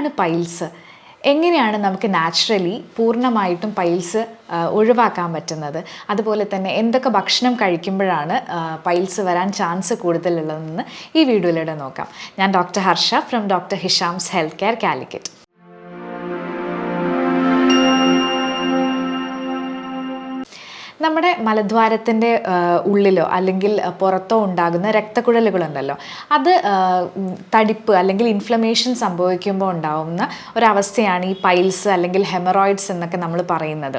എന്താണ് പൈൽസ്? എങ്ങനെയാണ് നമുക്ക് നാച്ചുറലി പൂർണമായിട്ടും പൈൽസ് ഒഴിവാക്കാൻ പറ്റുന്നത്? അതുപോലെ തന്നെ എന്തൊക്കെ ഭക്ഷണം കഴിക്കുമ്പോഴാണ് പൈൽസ് വരാൻ ചാൻസ് കൂടുതലുള്ളതെന്ന് ഈ വീഡിയോയിലൂടെ നോക്കാം. ഞാൻ doctor Harsha from doctor Hisham's health care Calicut. നമ്മുടെ മലദ്വാരത്തിന്റെ ഉള്ളിലോ അല്ലെങ്കിൽ പുറത്തോ ഉണ്ടാകുന്ന രക്തക്കുഴലുകളുണ്ടല്ലോ. അത് തടിപ്പ് അല്ലെങ്കിൽ ഇൻഫ്ലമേഷൻ സംഭവിക്കുമ്പോൾ ഉണ്ടാവുന്ന ഒരവസ്ഥയാണ് ഈ പൈൽസ് അല്ലെങ്കിൽ ഹെമറോയിഡ്സ് എന്നൊക്കെ നമ്മൾ പറയുന്നത്.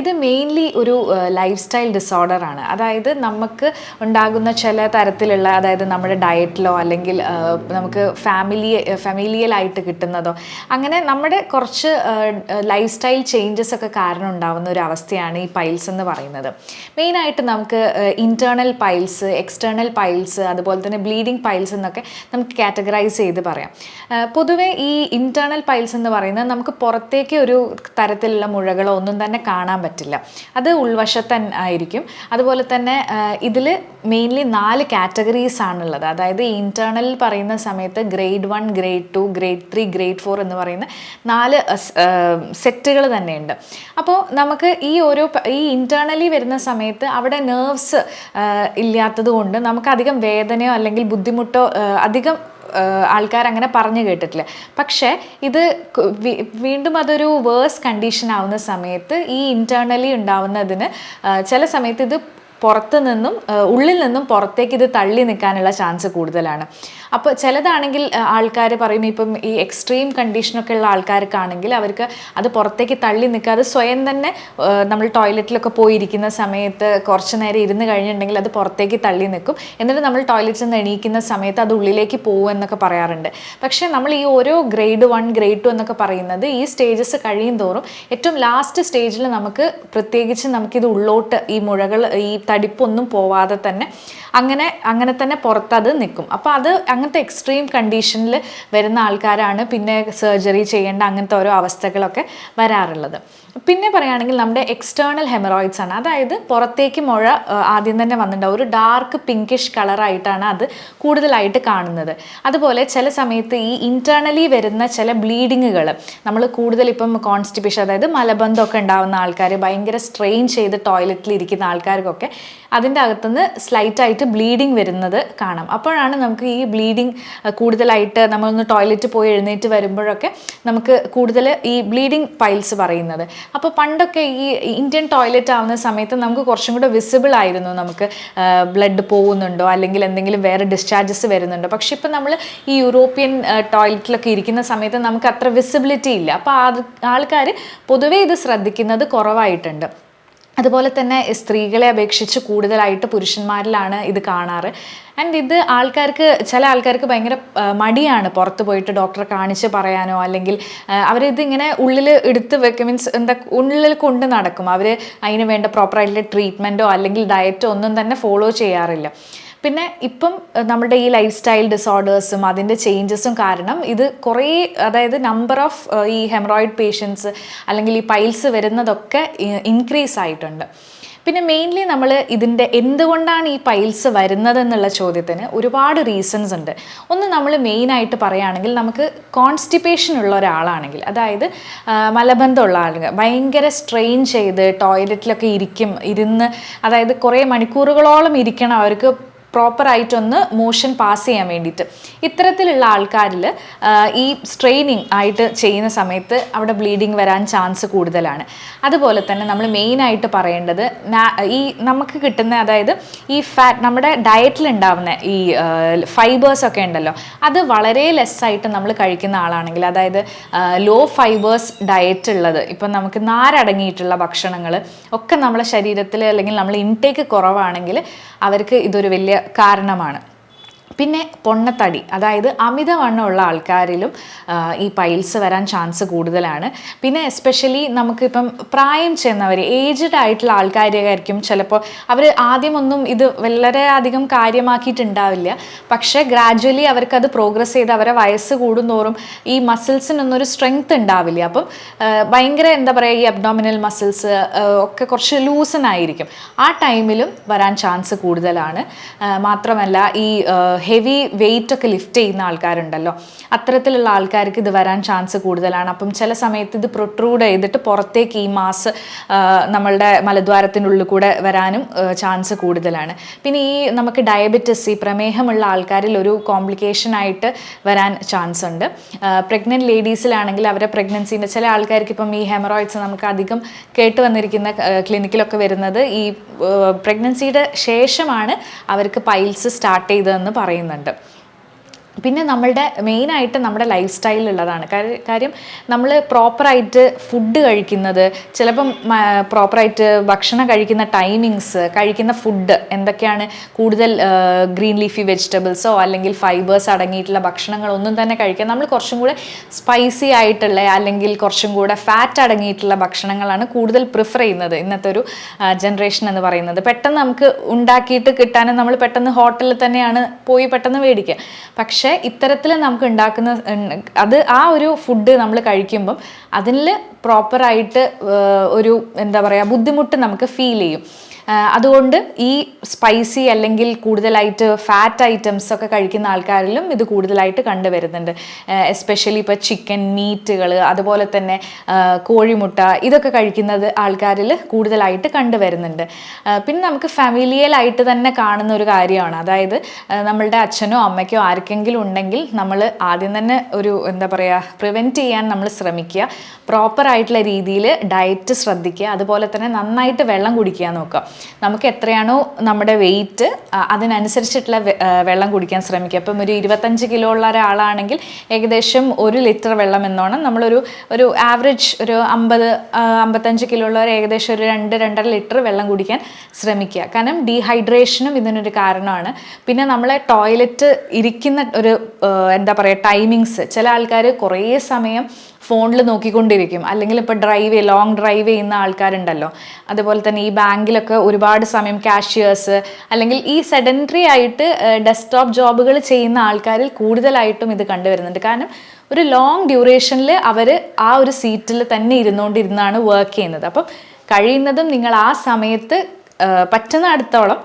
ഇത് മെയിൻലി ഒരു ലൈഫ് സ്റ്റൈൽ ഡിസോർഡറാണ് അതായത് നമുക്ക് ഉണ്ടാകുന്ന ചില തരത്തിലുള്ള അതായത് നമ്മുടെ ഡയറ്റിലോ അല്ലെങ്കിൽ നമുക്ക് ഫാമിലി ഫാമിലിയലായിട്ട് കിട്ടുന്നതോ അങ്ങനെ നമ്മുടെ കുറച്ച് ലൈഫ് സ്റ്റൈൽ ചേഞ്ചസ് ഒക്കെ കാരണം ഉണ്ടാവുന്ന ഒരു അവസ്ഥയാണ് ഈ പൈൽസ് എന്ന് പറയുന്നത്. മെയിനായിട്ട് നമുക്ക് ഇന്റേർണൽ പൈൽസ് എക്സ്റ്റേർണൽ പൈൽസ് അതുപോലെ തന്നെ ബ്ലീഡിംഗ് പൈൽസ് എന്നൊക്കെ നമുക്ക് കാറ്റഗറൈസ് ചെയ്ത് പറയാം. പൊതുവെ ഈ ഇന്റേർണൽ പൈൽസ് എന്ന് പറയുന്നത് നമുക്ക് പുറത്തേക്ക് ഒരു തരത്തിലുള്ള മുഴകളോ ഒന്നും തന്നെ കാണാൻ പറ്റില്ല. അത് ഉൾവശത്തൻ ആയിരിക്കും. അതുപോലെ തന്നെ ഇതിൽ മെയിൻലി നാല് കാറ്റഗറീസ് ആണുള്ളത്. അതായത് ഇന്റേർണൽ പറയുന്ന സമയത്ത് grade one grade two grade three grade four എന്ന് പറയുന്ന നാല് സെറ്റുകൾ തന്നെയുണ്ട്. അപ്പോൾ നമുക്ക് ഈ ഓരോ ഈ ഈ ഇന്റേർണലി വരുന്ന സമയത്ത് അവിടെ നെർവ്സ് ഇല്ലാത്തത് കൊണ്ട് നമുക്ക് അധികം വേദനയോ അല്ലെങ്കിൽ ബുദ്ധിമുട്ടോ അധികം ആൾക്കാർ അങ്ങനെ പറഞ്ഞു കേട്ടിട്ടില്ല. പക്ഷേ ഇത് വീണ്ടും അതൊരു വേഴ്സ് കണ്ടീഷൻ ആവുന്ന സമയത്ത് ഈ ഇന്റേർണലി ഉണ്ടാവുന്നതിന് ചില സമയത്ത് ഇത് പുറത്തു നിന്നും ഉള്ളിൽ നിന്നും പുറത്തേക്ക് ഇത് തള്ളി നിൽക്കാനുള്ള ചാൻസ് കൂടുതലാണ്. അപ്പോൾ ചിലതാണെങ്കിൽ ആൾക്കാർ പറയും ഇപ്പം ഈ എക്സ്ട്രീം കണ്ടീഷനൊക്കെ ഉള്ള ആൾക്കാർക്കാണെങ്കിൽ അവർക്ക് അത് പുറത്തേക്ക് തള്ളി നിൽക്കാതെ സ്വയം തന്നെ നമ്മൾ ടോയ്ലറ്റിലൊക്കെ പോയിരിക്കുന്ന സമയത്ത് കുറച്ച് നേരം ഇരുന്ന് കഴിഞ്ഞിട്ടുണ്ടെങ്കിൽ അത് പുറത്തേക്ക് തള്ളി നിൽക്കും. എന്നിട്ട് നമ്മൾ ടോയ്ലറ്റിൽ നിന്ന് എണീക്കുന്ന സമയത്ത് അത് ഉള്ളിലേക്ക് പോകും എന്നൊക്കെ പറയാറുണ്ട്. പക്ഷേ നമ്മൾ ഈ ഓരോ ഗ്രേഡ് വൺ ഗ്രേഡ് ടു എന്നൊക്കെ പറയുന്നത് ഈ സ്റ്റേജസ് കഴിയും തോറും ഏറ്റവും ലാസ്റ്റ് സ്റ്റേജിൽ നമുക്ക് പ്രത്യേകിച്ച് നമുക്കിത് ഉള്ളോട്ട് ഈ മുഴകൾ ഈ തടിപ്പൊന്നും പോവാതെ തന്നെ അങ്ങനെ അങ്ങനെ തന്നെ പുറത്തത് നിൽക്കും. അപ്പോൾ അത് അങ്ങനത്തെ എക്സ്ട്രീം കണ്ടീഷനിൽ വരുന്ന ആൾക്കാരാണ് പിന്നെ സർജറി ചെയ്യേണ്ട അങ്ങനത്തെ ഓരോ അവസ്ഥകളൊക്കെ വരാറുള്ളത്. പിന്നെ പറയുകയാണെങ്കിൽ നമ്മുടെ എക്സ്റ്റേണൽ ഹെമറോയിഡ്സ് ആണ്. അതായത് പുറത്തേക്ക് മുഴ ആദ്യം തന്നെ വന്നിട്ടുണ്ടാവും. ഒരു ഡാർക്ക് പിങ്കിഷ് കളറായിട്ടാണ് അത് കൂടുതലായിട്ട് കാണുന്നത്. അതുപോലെ ചില സമയത്ത് ഈ ഇന്റേർണലി വരുന്ന ചില ബ്ലീഡിങ്ങുകൾ നമ്മൾ കൂടുതൽ ഇപ്പം കോൺസ്റ്റിപ്പേഷൻ അതായത് മലബന്ധമൊക്കെ ഉണ്ടാവുന്ന ആൾക്കാർ ഭയങ്കര സ്ട്രെയിൻ ചെയ്ത് ടോയ്ലറ്റിൽ ഇരിക്കുന്ന ആൾക്കാർക്കൊക്കെ അതിന്റെ അകത്തുനിന്ന് സ്ലൈറ്റായിട്ട് ബ്ലീഡിങ് വരുന്നത് കാണാം. അപ്പോഴാണ് നമുക്ക് ഈ ബ്ലീഡിങ് കൂടുതലായിട്ട് നമ്മളൊന്ന് ടോയ്ലറ്റ് പോയി എഴുന്നേറ്റ് വരുമ്പോഴൊക്കെ നമുക്ക് കൂടുതൽ ഈ ബ്ലീഡിങ് പൈൽസ് പറയുന്നത്. അപ്പോൾ പണ്ടൊക്കെ ഈ ഇന്ത്യൻ ടോയ്ലറ്റ് ആവുന്ന സമയത്ത് നമുക്ക് കുറച്ചും കൂടെ വിസിബിൾ ആയിരുന്നു നമുക്ക് ബ്ലഡ് പോകുന്നുണ്ടോ അല്ലെങ്കിൽ എന്തെങ്കിലും വേറെ ഡിസ്ചാർജസ് വരുന്നുണ്ടോ. പക്ഷേ ഇപ്പം നമ്മൾ ഈ യൂറോപ്യൻ ടോയ്ലറ്റിലൊക്കെ ഇരിക്കുന്ന സമയത്ത് നമുക്ക് അത്ര വിസിബിലിറ്റി ഇല്ല. അപ്പോൾ ആൾക്കാർ പൊതുവേ ഇത് ശ്രദ്ധിക്കുന്നത് കുറവായിട്ടുണ്ട്. അതുപോലെ തന്നെ സ്ത്രീകളെ അപേക്ഷിച്ച് കൂടുതലായിട്ട് പുരുഷന്മാരിലാണ് ഇത് കാണാറ്. ആൻഡ് ഇത് ആൾക്കാർക്ക് ചില ആൾക്കാർക്ക് ഭയങ്കര മടിയാണ് പുറത്ത് പോയിട്ട് ഡോക്ടറെ കാണിച്ച് പറയാനോ അല്ലെങ്കിൽ അവരിതിങ്ങനെ ഉള്ളിൽ എടുത്ത് വെക്കും. മീൻസ് എന്താ ഉള്ളിൽ കൊണ്ട് നടക്കും. അവർ അതിന് വേണ്ട പ്രോപ്പറായിട്ടുള്ള ട്രീറ്റ്മെന്റോ അല്ലെങ്കിൽ ഡയറ്റോ ഒന്നും തന്നെ ഫോളോ ചെയ്യാറില്ല. പിന്നെ ഇപ്പം നമ്മുടെ ഈ ലൈഫ് സ്റ്റൈൽ ഡിസോർഡേഴ്സും അതിന്റെ ചേഞ്ചസും കാരണം ഇത് കുറേ അതായത് നമ്പർ ഓഫ് ഈ ഹെമറോയിഡ് പേഷ്യൻസ് അല്ലെങ്കിൽ ഈ പൈൽസ് വരുന്നതൊക്കെ ഇൻക്രീസ് ആയിട്ടുണ്ട്. പിന്നെ മെയിൻലി നമ്മൾ ഇതിന്റെ എന്തുകൊണ്ടാണ് ഈ പൈൽസ് വരുന്നതെന്നുള്ള ചോദ്യത്തിന് ഒരുപാട് റീസൺസ് ഉണ്ട്. ഒന്ന് നമ്മൾ മെയിനായിട്ട് പറയുകയാണെങ്കിൽ നമുക്ക് കോൺസ്റ്റിപ്പേഷൻ ഉള്ള ഒരാളാണെങ്കിൽ അതായത് മലബന്ധമുള്ള ആളുകൾ ഭയങ്കര സ്ട്രെയിൻ ചെയ്ത് ടോയ്ലറ്റിലൊക്കെ ഇരിക്കും ഇരുന്ന് അതായത് കുറേ മണിക്കൂറുകളോളം ഇരിക്കണം അവർക്ക് പ്രോപ്പറായിട്ടൊന്ന് മോഷൻ പാസ് ചെയ്യാൻ വേണ്ടിയിട്ട്. ഇത്തരത്തിലുള്ള ആൾക്കാരിൽ ഈ സ്ട്രെയിനിങ് ആയിട്ട് ചെയ്യുന്ന സമയത്ത് അവിടെ ബ്ലീഡിങ് വരാൻ ചാൻസ് കൂടുതലാണ്. അതുപോലെ തന്നെ നമ്മൾ മെയിനായിട്ട് പറയേണ്ടത് ഈ നമുക്ക് കിട്ടുന്ന അതായത് ഈ ഫാറ്റ് നമ്മുടെ ഡയറ്റിൽ ഉണ്ടാവുന്ന ഈ ഫൈബേഴ്സ് ഒക്കെ ഉണ്ടല്ലോ അത് വളരെ ലെസ്സായിട്ട് നമ്മൾ കഴിക്കുന്ന ആളാണെങ്കിൽ അതായത് ലോ ഫൈബേഴ്സ് ഡയറ്റ് ഉള്ളത് ഇപ്പം നമുക്ക് നാരടങ്ങിയിട്ടുള്ള ഭക്ഷണങ്ങൾ ഒക്കെ നമ്മുടെ ശരീരത്തിൽ അല്ലെങ്കിൽ നമ്മൾ ഇൻടേക്ക് കുറവാണെങ്കിൽ അവർക്ക് ഇതൊരു വലിയ കാരണമാണ്. പിന്നെ പൊണ്ണത്തടി അതായത് അമിതവണ്ണമുള്ള ആൾക്കാരിലും ഈ പൈൽസ് വരാൻ ചാൻസ് കൂടുതലാണ്. പിന്നെ എസ്പെഷ്യലി നമുക്കിപ്പം പ്രായം ചെന്നവർ ഏജ്ഡ് ആയിട്ടുള്ള ആൾക്കാരായിരിക്കും ചിലപ്പോൾ അവർ ആദ്യമൊന്നും ഇത് വളരെ അധികം കാര്യമാക്കിയിട്ടുണ്ടാവില്ല. പക്ഷേ ഗ്രാജ്വലി അവർക്കത് പ്രോഗ്രസ് ചെയ്ത് അവരെ വയസ്സ് കൂടുന്തോറും ഈ മസിൽസിനൊന്നും ഒരു സ്ട്രെങ്ത് ഉണ്ടാവില്ല. അപ്പം ഭയങ്കര എന്താ പറയുക ഈ അബ്ഡോമിനൽ മസിൽസ് ഒക്കെ കുറച്ച് ലൂസൺ ആയിരിക്കും. ആ ടൈമിലും വരാൻ ചാൻസ് കൂടുതലാണ്. മാത്രമല്ല ഈ ഹെവി വെയിറ്റ് ഒക്കെ ലിഫ്റ്റ് ചെയ്യുന്ന ആൾക്കാരുണ്ടല്ലോ. അത്തരത്തിലുള്ള ആൾക്കാർക്ക് ഇത് വരാൻ ചാൻസ് കൂടുതലാണ്. അപ്പം ചില സമയത്ത് ഇത് പ്രൊട്രൂഡ് ചെയ്തിട്ട് പുറത്തേക്ക് ഈ മാസ് നമ്മളുടെ മലദ്വാരത്തിനുള്ളിൽ കൂടെ വരാനും ചാൻസ് കൂടുതലാണ്. പിന്നെ ഈ നമുക്ക് ഡയബറ്റിസ് ഈ പ്രമേഹമുള്ള ആൾക്കാരിൽ ഒരു കോംപ്ലിക്കേഷൻ ആയിട്ട് വരാൻ ചാൻസ് ഉണ്ട്. പ്രഗ്നന്റ് ലേഡീസിലാണെങ്കിൽ അവരെ പ്രഗ്നൻസിന്റെ ചില ആൾക്കാർക്ക് ഇപ്പം ഈ ഹെമറോയിഡ്സ് നമുക്ക് അധികം കേട്ട് വന്നിരിക്കുന്ന ക്ലിനിക്കിലൊക്കെ വരുന്നത് ഈ പ്രഗ്നൻസിയുടെ ശേഷമാണ് അവർക്ക് പൈൽസ് സ്റ്റാർട്ട് ചെയ്തതെന്ന് പറയുന്നുണ്ട്. പിന്നെ നമ്മളുടെ മെയിനായിട്ട് നമ്മുടെ ലൈഫ് സ്റ്റൈലിലുള്ളതാണ് കാര്യം നമ്മൾ പ്രോപ്പറായിട്ട് ഫുഡ് കഴിക്കുന്നത് ചിലപ്പം പ്രോപ്പറായിട്ട് ഭക്ഷണം കഴിക്കുന്ന ടൈമിങ്സ് കഴിക്കുന്ന ഫുഡ് എന്തൊക്കെയാണ് കൂടുതൽ ഗ്രീൻ ലീഫി വെജിറ്റബിൾസോ അല്ലെങ്കിൽ ഫൈബേഴ്സ് അടങ്ങിയിട്ടുള്ള ഭക്ഷണങ്ങളൊന്നും തന്നെ കഴിക്കുക നമ്മൾ കുറച്ചും കൂടെ സ്പൈസി ആയിട്ടുള്ള അല്ലെങ്കിൽ കുറച്ചും കൂടെ ഫാറ്റ് അടങ്ങിയിട്ടുള്ള ഭക്ഷണങ്ങളാണ് കൂടുതൽ പ്രിഫർ ചെയ്യുന്നത് ഇന്നത്തെ ഒരു ജനറേഷൻ എന്ന് പറയുന്നത്. പെട്ടെന്ന് നമുക്ക് ഉണ്ടാക്കിയിട്ട് കിട്ടാനും നമ്മൾ പെട്ടെന്ന് ഹോട്ടലിൽ തന്നെയാണ് പോയി പെട്ടെന്ന് മേടിക്കുക. പക്ഷേ പക്ഷേ ഇത്തരത്തിൽ നമുക്ക് ഉണ്ടാക്കുന്ന അത് ആ ഒരു ഫുഡ് നമ്മൾ കഴിക്കുമ്പം അതിൽ പ്രോപ്പറായിട്ട് ഒരു എന്താ പറയുക ബുദ്ധിമുട്ട് നമുക്ക് ഫീൽ ചെയ്യും. അതുകൊണ്ട് ഈ സ്പൈസി അല്ലെങ്കിൽ കൂടുതലായിട്ട് ഫാറ്റ് ഐറ്റംസ് ഒക്കെ കഴിക്കുന്ന ആൾക്കാരിലും ഇത് കൂടുതലായിട്ട് കണ്ടുവരുന്നുണ്ട്. എസ്പെഷ്യലി ഇപ്പോൾ ചിക്കൻ മീറ്റുകൾ അതുപോലെ തന്നെ കോഴിമുട്ട ഇതൊക്കെ കഴിക്കുന്നത് ആൾക്കാരിൽ കൂടുതലായിട്ട് കണ്ടുവരുന്നുണ്ട്. പിന്നെ നമുക്ക് ഫാമിലിയലായിട്ട് തന്നെ കാണുന്ന ഒരു കാര്യമാണ്. അതായത് നമ്മളുടെ അച്ഛനോ അമ്മയ്ക്കോ ആർക്കെങ്കിലും ഉണ്ടെങ്കിൽ നമ്മൾ ആദ്യം തന്നെ ഒരു എന്താ പറയുക പ്രിവെന്റ് ചെയ്യാൻ നമ്മൾ ശ്രമിക്കുക. പ്രോപ്പറായിട്ടുള്ള രീതിയിൽ ഡയറ്റ് ശ്രദ്ധിക്കുക. അതുപോലെ തന്നെ നന്നായിട്ട് വെള്ളം കുടിക്കുക നോക്കുക. നമുക്ക് എത്രയാണോ നമ്മുടെ വെയിറ്റ് അതിനനുസരിച്ചിട്ടുള്ള വെള്ളം കുടിക്കാൻ ശ്രമിക്കുക. അപ്പം ഒരു ഇരുപത്തഞ്ച് കിലോ ഉള്ള ഒരാളാണെങ്കിൽ ഏകദേശം ഒരു ലിറ്റർ വെള്ളം എന്നോണം. നമ്മളൊരു ഒരു ആവറേജ് ഒരു അമ്പത് അമ്പത്തഞ്ച് കിലോ ഉള്ളവർ ഏകദേശം ഒരു രണ്ട് രണ്ടര ലിറ്റർ വെള്ളം കുടിക്കാൻ ശ്രമിക്കുക. കാരണം ഡീഹൈഡ്രേഷനും ഇതിനൊരു കാരണമാണ്. പിന്നെ നമ്മളെ ടോയ്ലറ്റ് ഇരിക്കുന്ന ഒരു എന്താ പറയുക ടൈമിങ്സ് ചില ആൾക്കാർ കുറേ സമയം ഫോണിൽ നോക്കിക്കൊണ്ടിരിക്കും. അല്ലെങ്കിൽ ഇപ്പോൾ ഡ്രൈവ് ലോങ് ഡ്രൈവ് ചെയ്യുന്ന ആൾക്കാരുണ്ടല്ലോ. അതുപോലെ തന്നെ ഈ ബാങ്കിലൊക്കെ ഒരുപാട് സമയം കാഷ്യേഴ്സ് അല്ലെങ്കിൽ ഈ സെഡന്ററി ആയിട്ട് ഡെസ്ക്ടോപ്പ് ജോബുകൾ ചെയ്യുന്ന ആൾക്കാരിൽ കൂടുതലായിട്ടും ഇത് കണ്ടുവരുന്നുണ്ട്. കാരണം ഒരു ലോങ് ഡ്യൂറേഷനിൽ അവർ ആ ഒരു സീറ്റിൽ തന്നെ ഇരുന്നുകൊണ്ടിരുന്നാണ് വർക്ക് ചെയ്യുന്നത്. അപ്പം കഴിയുന്നതും നിങ്ങൾ ആ സമയത്ത് പറ്റുന്ന അടുത്തോളം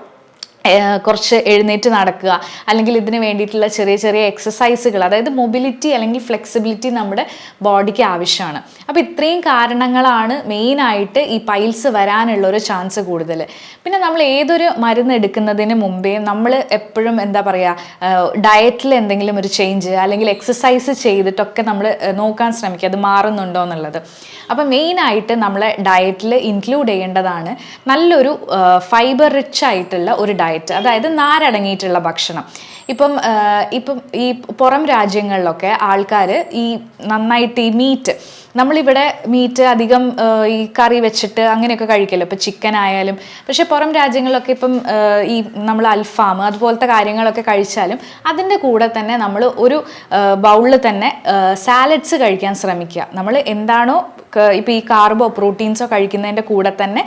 കുറച്ച് എഴുന്നേറ്റ് നടക്കുക. അല്ലെങ്കിൽ ഇതിന് വേണ്ടിയിട്ടുള്ള ചെറിയ ചെറിയ എക്സസൈസുകൾ അതായത് മൊബിലിറ്റി അല്ലെങ്കിൽ ഫ്ലെക്സിബിലിറ്റി നമ്മുടെ ബോഡിക്ക് ആവശ്യമാണ്. അപ്പോൾ ഇത്രയും കാരണങ്ങളാണ് മെയിനായിട്ട് ഈ പൈൽസ് വരാനുള്ള ഒരു ചാൻസ് കൂടുതൽ. പിന്നെ നമ്മൾ ഏതൊരു മരുന്ന് എടുക്കുന്നതിന് മുമ്പേ നമ്മൾ എപ്പോഴും എന്താ പറയുക ഡയറ്റിൽ എന്തെങ്കിലും ഒരു ചേഞ്ച് അല്ലെങ്കിൽ എക്സസൈസ് ചെയ്തിട്ടൊക്കെ നമ്മൾ നോക്കാൻ ശ്രമിക്കുക. അത് മാറുന്നുണ്ടോ എന്നുള്ളത്. അപ്പോൾ മെയിനായിട്ട് നമ്മളെ ഡയറ്റിൽ ഇൻക്ലൂഡ് ചെയ്യേണ്ടതാണ് നല്ലൊരു ഫൈബർ റിച്ച് ആയിട്ടുള്ള ഒരു ഡയറ്റ് അതായത് നാരടങ്ങിയിട്ടുള്ള ഭക്ഷണം. ഇപ്പം ഇപ്പം ഈ പുറം രാജ്യങ്ങളിലൊക്കെ ആൾക്കാർ ഈ നന്നായിട്ട് ഈ മീറ്റ് നമ്മളിവിടെ മീറ്റ് അധികം ഈ കറി വെച്ചിട്ട് അങ്ങനെയൊക്കെ കഴിക്കല്ലോ. ഇപ്പം ചിക്കൻ ആയാലും പക്ഷെ പുറം രാജ്യങ്ങളിലൊക്കെ ഇപ്പം ഈ നമ്മൾ അൽഫാം അതുപോലത്തെ കാര്യങ്ങളൊക്കെ കഴിച്ചാലും അതിന്റെ കൂടെ തന്നെ നമ്മൾ ഒരു ബൗളിൽ തന്നെ സാലഡ്സ് കഴിക്കാൻ ശ്രമിക്കുക. നമ്മൾ എന്താണോ ഇപ്പോൾ ഈ കാർബോ പ്രോട്ടീൻസോ കഴിക്കുന്നതിന്റെ കൂടെ തന്നെ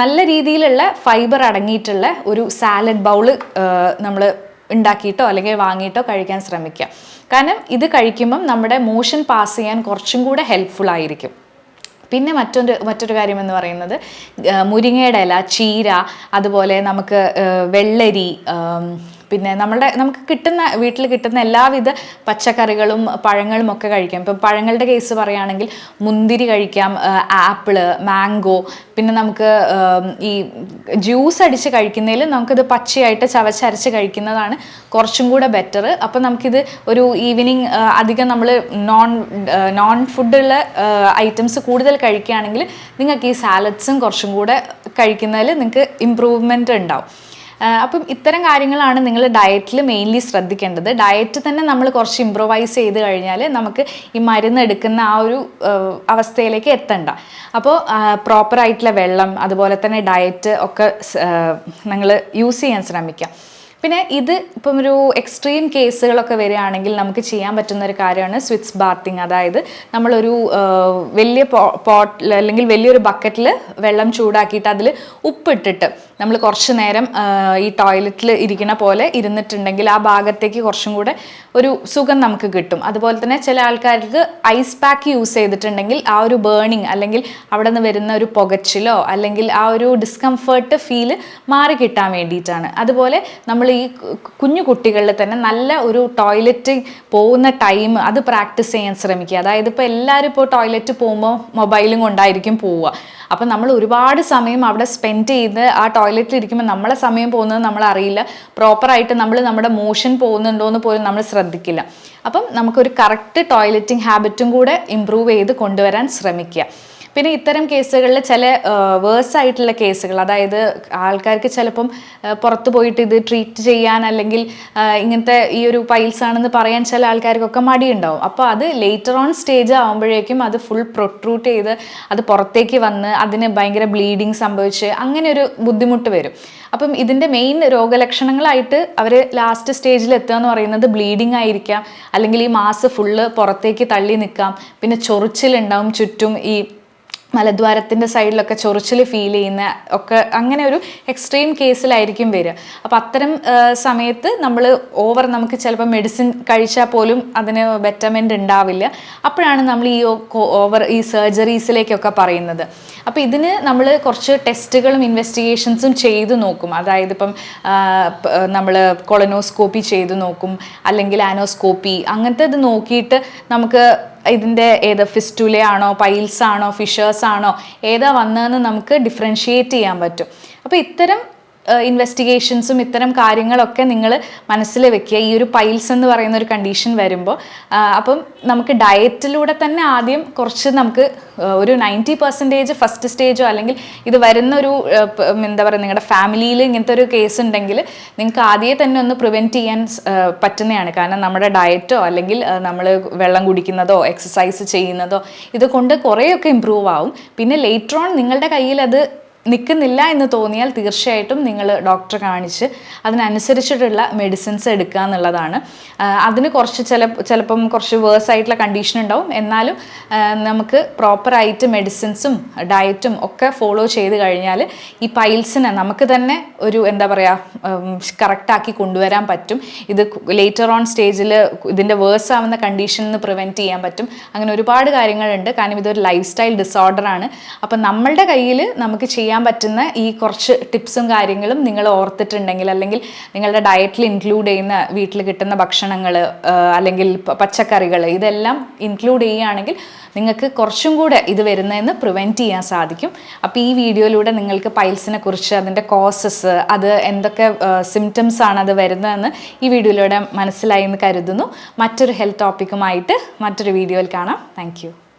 നല്ല രീതിയിലുള്ള ഫൈബർ അടങ്ങിയിട്ടുള്ള ഒരു സാലഡ് ബൗൾ നമ്മൾ ഉണ്ടാക്കിയിട്ടോ അല്ലെങ്കിൽ വാങ്ങിയിട്ടോ കഴിക്കാൻ ശ്രമിക്കുക. കാരണം ഇത് കഴിക്കുമ്പം നമ്മുടെ മോഷൻ പാസ് ചെയ്യാൻ കുറച്ചും കൂടെ ഹെൽപ്ഫുൾ ആയിരിക്കും. പിന്നെ മറ്റൊരു മറ്റൊരു കാര്യം എന്ന് പറയുന്നത് മുരിങ്ങയുടെ ഇല ചീര അതുപോലെ നമുക്ക് വെള്ളരി പിന്നെ നമ്മുടെ നമുക്ക് കിട്ടുന്ന വീട്ടിൽ കിട്ടുന്ന എല്ലാവിധ പച്ചക്കറികളും പഴങ്ങളും ഒക്കെ കഴിക്കാം. ഇപ്പം പഴങ്ങളുടെ കേസ് പറയുകയാണെങ്കിൽ മുന്തിരി കഴിക്കാം ആപ്പിൾ മാംഗോ പിന്നെ നമുക്ക് ഈ ജ്യൂസ് അടിച്ച് കഴിക്കുന്നതിൽ നമുക്കിത് പച്ചയായിട്ട് ചവച്ചരച്ച് കഴിക്കുന്നതാണ് കുറച്ചും കൂടെ ബെറ്റർ അപ്പം നമുക്കിത് ഒരു ഈവനിങ് അധികം നമ്മൾ നോൺ നോൺ ഫുഡുള്ള ഐറ്റംസ് കൂടുതൽ കഴിക്കുകയാണെങ്കിൽ നിങ്ങൾക്ക് ഈ സാലഡ്സും കുറച്ചും കൂടെ കഴിക്കുന്നതിൽ നിങ്ങൾക്ക് ഇമ്പ്രൂവ്മെന്റ് ഉണ്ടാവും. അപ്പം ഇത്തരം കാര്യങ്ങളാണ് നിങ്ങൾ ഡയറ്റിൽ മെയിൻലി ശ്രദ്ധിക്കേണ്ടത്. ഡയറ്റ് തന്നെ നമ്മൾ കുറച്ച് ഇമ്പ്രൂവൈസ് ചെയ്ത് കഴിഞ്ഞാൽ നമുക്ക് ഈ മരുന്ന് എടുക്കുന്ന ആ ഒരു അവസ്ഥയിലേക്ക് എത്തണ്ട. അപ്പോൾ പ്രോപ്പറായിട്ടുള്ള വെള്ളം അതുപോലെ തന്നെ ഡയറ്റ് ഒക്കെ നിങ്ങൾ യൂസ് ചെയ്യാൻ ശ്രമിക്കാം. പിന്നെ ഇത് ഇപ്പം ഒരു എക്സ്ട്രീം കേസുകളൊക്കെ വരികയാണെങ്കിൽ നമുക്ക് ചെയ്യാൻ പറ്റുന്ന ഒരു കാര്യമാണ് സ്വിറ്റ്സ് ബാത്തിങ് അതായത് നമ്മളൊരു വലിയ പോട്ടിൽ അല്ലെങ്കിൽ വലിയൊരു ബക്കറ്റിൽ വെള്ളം ചൂടാക്കിയിട്ട് അതിൽ ഉപ്പിട്ടിട്ട് നമ്മൾ കുറച്ച് നേരം ഈ ടോയ്ലറ്റിൽ ഇരിക്കുന്ന പോലെ ഇരുന്നിട്ടുണ്ടെങ്കിൽ ആ ഭാഗത്തേക്ക് കുറച്ചും കൂടെ ഒരു സുഖം നമുക്ക് കിട്ടും. അതുപോലെ തന്നെ ചില ആൾക്കാർക്ക് ഐസ് പാക്ക് യൂസ് ചെയ്തിട്ടുണ്ടെങ്കിൽ ആ ഒരു ബേണിങ് അല്ലെങ്കിൽ അവിടെ നിന്ന് വരുന്ന ഒരു പുകച്ചിലോ അല്ലെങ്കിൽ ആ ഒരു ഡിസ്കംഫേർട്ട് ഫീൽ മാറി കിട്ടാൻ വേണ്ടിയിട്ടാണ്. അതുപോലെ നമ്മൾ ഈ കുഞ്ഞു കുട്ടികളിൽ തന്നെ നല്ല ഒരു ടോയ്ലറ്റ് പോകുന്ന ടൈം അത് പ്രാക്ടീസ് ചെയ്യാൻ ശ്രമിക്കുക. അതായത് ഇപ്പോൾ എല്ലാവരും ഇപ്പോൾ ടോയ്ലറ്റ് പോകുമ്പോൾ മൊബൈലും കൊണ്ടായിരിക്കും പോവുക. അപ്പം നമ്മൾ ഒരുപാട് സമയം അവിടെ സ്പെൻഡ് ചെയ്ത് ആ ടോയ്ലറ്റിൽ ഇരിക്കുമ്പോൾ നമ്മളെ സമയം പോകുന്നത് നമ്മൾ അറിയില്ല. പ്രോപ്പറായിട്ട് നമ്മൾ നമ്മുടെ മോഷൻ പോകുന്നുണ്ടോ എന്ന് പോലും നമ്മൾ ശ്രദ്ധിക്കില്ല. അപ്പം നമുക്കൊരു കറക്റ്റ് ടോയ്ലറ്റിംഗ് ഹാബിറ്റും കൂടെ ഇമ്പ്രൂവ് ചെയ്ത് കൊണ്ടുവരാൻ ശ്രമിക്കുക. പിന്നെ ഇത്തരം കേസുകളിൽ ചില വേഴ്സ് ആയിട്ടുള്ള കേസുകൾ അതായത് ആൾക്കാർക്ക് ചിലപ്പം പുറത്തു പോയിട്ട് ഇത് ട്രീറ്റ് ചെയ്യാൻ അല്ലെങ്കിൽ ഇങ്ങനത്തെ ഈ ഒരു പൈൽസ് ആണെന്ന് പറയാൻ ചില ആൾക്കാർക്കൊക്കെ മടിയുണ്ടാവും. അപ്പോൾ അത് ലേറ്റർ ഓൺ സ്റ്റേജ് ആകുമ്പോഴേക്കും അത് ഫുൾ പ്രൊട്രൂട്ട് ചെയ്ത് അത് പുറത്തേക്ക് വന്ന് അതിന് ഭയങ്കര ബ്ലീഡിങ് സംഭവിച്ച് അങ്ങനെ ഒരു ബുദ്ധിമുട്ട് വരും. അപ്പം ഇതിന്റെ മെയിൻ രോഗലക്ഷണങ്ങളായിട്ട് അവർ ലാസ്റ്റ് സ്റ്റേജിൽ എത്തുക എന്ന് പറയുന്നത് ബ്ലീഡിങ് ആയിരിക്കാം. അല്ലെങ്കിൽ ഈ മാസ് ഫുള്ള് പുറത്തേക്ക് തള്ളി നിൽക്കാം. പിന്നെ ചൊറിച്ചിലുണ്ടാവും ചുറ്റും ഈ മലദ്വാരത്തിന്റെ സൈഡിലൊക്കെ ചൊറിച്ചിൽ ഫീൽ ചെയ്യുന്ന ഒക്കെ അങ്ങനെ ഒരു എക്സ്ട്രീം കേസിലായിരിക്കും വരിക. അപ്പം അത്തരം സമയത്ത് നമ്മൾ ഓവർ നമുക്ക് ചിലപ്പോൾ മെഡിസിൻ കഴിച്ചാൽ പോലും അതിന് ബെറ്റർമെന്റ് ഉണ്ടാവില്ല. അപ്പോഴാണ് നമ്മൾ ഈ ഓവർ ഈ സർജറീസിലേക്കൊക്കെ പറയുന്നത്. അപ്പോൾ ഇതിന് നമ്മൾ കുറച്ച് ടെസ്റ്റുകളും ഇൻവെസ്റ്റിഗേഷൻസും ചെയ്തു നോക്കും. അതായത് ഇപ്പം നമ്മൾ കൊളനോസ്കോപ്പി ചെയ്തു നോക്കും. അല്ലെങ്കിൽ ആനോസ്കോപ്പി അങ്ങനത്തെ ഇത് നോക്കിയിട്ട് നമുക്ക് ഇതിന്റെ ഏത് ഫിസ്റ്റുലയാണോ പൈൽസ് ആണോ ഫിഷേഴ്സ് ആണോ ഏതാ വന്നതെന്ന് നമുക്ക് ഡിഫറൻഷിയേറ്റ് ചെയ്യാൻ പറ്റും. അപ്പോൾ ഇത്തരം ഇൻവെസ്റ്റിഗേഷൻസും ഇത്തരം കാര്യങ്ങളൊക്കെ നിങ്ങൾ മനസ്സിൽ വെക്കുക. ഈ ഒരു പൈൽസ് എന്ന് പറയുന്ന ഒരു കണ്ടീഷൻ വരുമ്പോൾ അപ്പം നമുക്ക് ഡയറ്റിലൂടെ തന്നെ ആദ്യം കുറച്ച് നമുക്ക് ഒരു നയന്റി പെർസെന്റേജ് ഫസ്റ്റ് സ്റ്റേജോ അല്ലെങ്കിൽ ഇത് വരുന്ന ഒരു എന്താ പറയുക നിങ്ങളുടെ ഫാമിലിയിൽ ഇങ്ങനത്തെ ഒരു കേസ് ഉണ്ടെങ്കിൽ നിങ്ങൾക്ക് ആദ്യമേ തന്നെ ഒന്ന് പ്രിവെന്റ് ചെയ്യാൻ പറ്റുന്നതാണ്. കാരണം നമ്മുടെ ഡയറ്റോ അല്ലെങ്കിൽ നമ്മൾ വെള്ളം കുടിക്കുന്നതോ എക്സസൈസ് ചെയ്യുന്നതോ ഇതുകൊണ്ട് കുറേയൊക്കെ ഇമ്പ്രൂവ് ആവും. പിന്നെ ലേറ്റർ ഓൺ നിങ്ങളുടെ കയ്യിൽ അത് നിൽക്കുന്നില്ല എന്ന് തോന്നിയാൽ തീർച്ചയായിട്ടും നിങ്ങൾ ഡോക്ടറെ കാണിച്ച് അതിനനുസരിച്ചിട്ടുള്ള മെഡിസിൻസ് എടുക്കുക എന്നുള്ളതാണ്. അതിന് കുറച്ച് ചില ചിലപ്പം കുറച്ച് വേഴ്സ് ആയിട്ടുള്ള കണ്ടീഷൻ ഉണ്ടാവും. എന്നാലും നമുക്ക് പ്രോപ്പറായിട്ട് മെഡിസിൻസും ഡയറ്റും ഒക്കെ ഫോളോ ചെയ്ത് കഴിഞ്ഞാൽ ഈ പൈൽസിനെ നമുക്ക് തന്നെ ഒരു എന്താ പറയുക കറക്റ്റാക്കി കൊണ്ടുവരാൻ പറ്റും. ഇത് ലേറ്റർ ഓൺ സ്റ്റേജിൽ ഇതിന്റെ വേഴ്സ് ആവുന്ന കണ്ടീഷനിൽ നിന്ന് പ്രിവെന്റ് ചെയ്യാൻ പറ്റും. അങ്ങനെ ഒരുപാട് കാര്യങ്ങളുണ്ട്. കാരണം ഇതൊരു ലൈഫ് സ്റ്റൈൽ ഡിസോർഡറാണ് അപ്പം നമ്മളുടെ കയ്യിൽ നമുക്ക് ചെയ്യാൻ പറ്റുന്ന ഈ കുറച്ച് ടിപ്സും കാര്യങ്ങളും നിങ്ങൾ ഓർത്തിട്ടുണ്ടെങ്കിൽ അല്ലെങ്കിൽ നിങ്ങളുടെ ഡയറ്റിൽ ഇൻക്ലൂഡ് ചെയ്യുന്ന വീട്ടിൽ കിട്ടുന്ന ഭക്ഷണങ്ങൾ അല്ലെങ്കിൽ പച്ചക്കറികൾ ഇതെല്ലാം ഇൻക്ലൂഡ് ചെയ്യുകയാണെങ്കിൽ നിങ്ങൾക്ക് കുറച്ചും കൂടെ ഇത് വരുന്നതെന്ന് പ്രിവെന്റ് ചെയ്യാൻ സാധിക്കും. അപ്പോൾ ഈ വീഡിയോയിലൂടെ നിങ്ങൾക്ക് പൈൽസിനെ കുറിച്ച് അതിന്റെ കോസസ് അത് എന്തൊക്കെ സിംറ്റംസ് ആണ് അത് വരുന്നതെന്ന് ഈ വീഡിയോയിലൂടെ മനസ്സിലായി എന്ന് കരുതുന്നു. മറ്റൊരു ഹെൽത്ത് ടോപ്പിക്കുമായിട്ട് മറ്റൊരു വീഡിയോയിൽ കാണാം. താങ്ക്